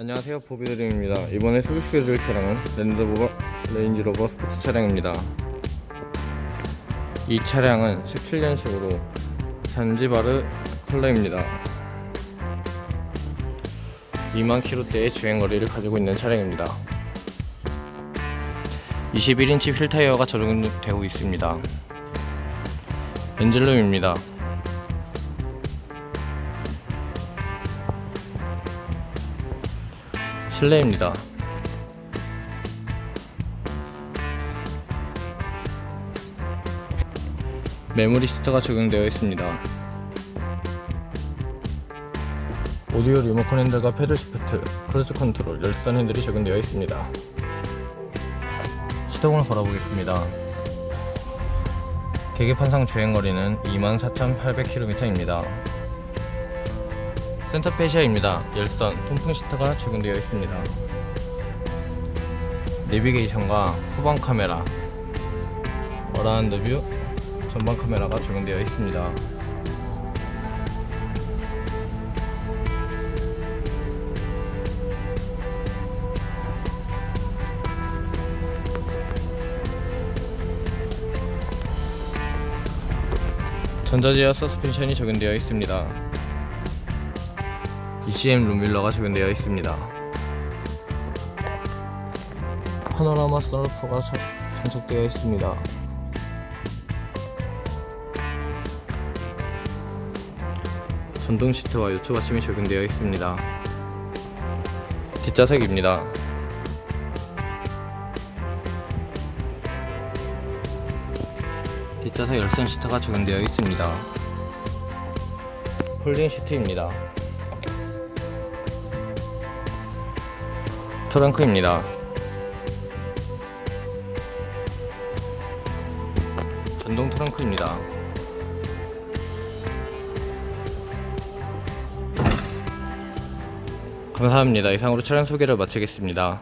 안녕하세요 보비드림입니다. 이번에 소개시켜드릴 차량은 랜드로버 레인지로버 스포츠 차량입니다. 이 차량은 17년식으로 잔지바르 컬러입니다. 2만 킬로대의 주행거리를 가지고 있는 차량입니다. 21인치 휠 타이어가 적용되고 있습니다. 엔젤룸입니다 실내입니다. 메모리 시트가 적용되어 있습니다. 오디오 리모컨 핸들과 패들 시프트, 크루즈 컨트롤, 열선 핸들이 적용되어 있습니다. 시동을 걸어보겠습니다. 계기판상 주행거리는 24,800km입니다. 센터 페시아입니다. 열선, 통풍 시트가 적용되어 있습니다. 내비게이션과 후방 카메라, 어라운드 뷰, 전방 카메라가 적용되어 있습니다. 전자제어 서스펜션이 적용되어 있습니다. ECM 룸밀러가 적용되어 있습니다. 파노라마 썰퍼가 장착되어 있습니다. 전동 시트와 요초 받침이 적용되어 있습니다. 뒷좌석입니다. 뒷좌석 열선 시트가 적용되어 있습니다. 폴딩 시트입니다. 트렁크입니다. 전동 트렁크입니다. 감사합니다. 이상으로 차량 소개를 마치겠습니다.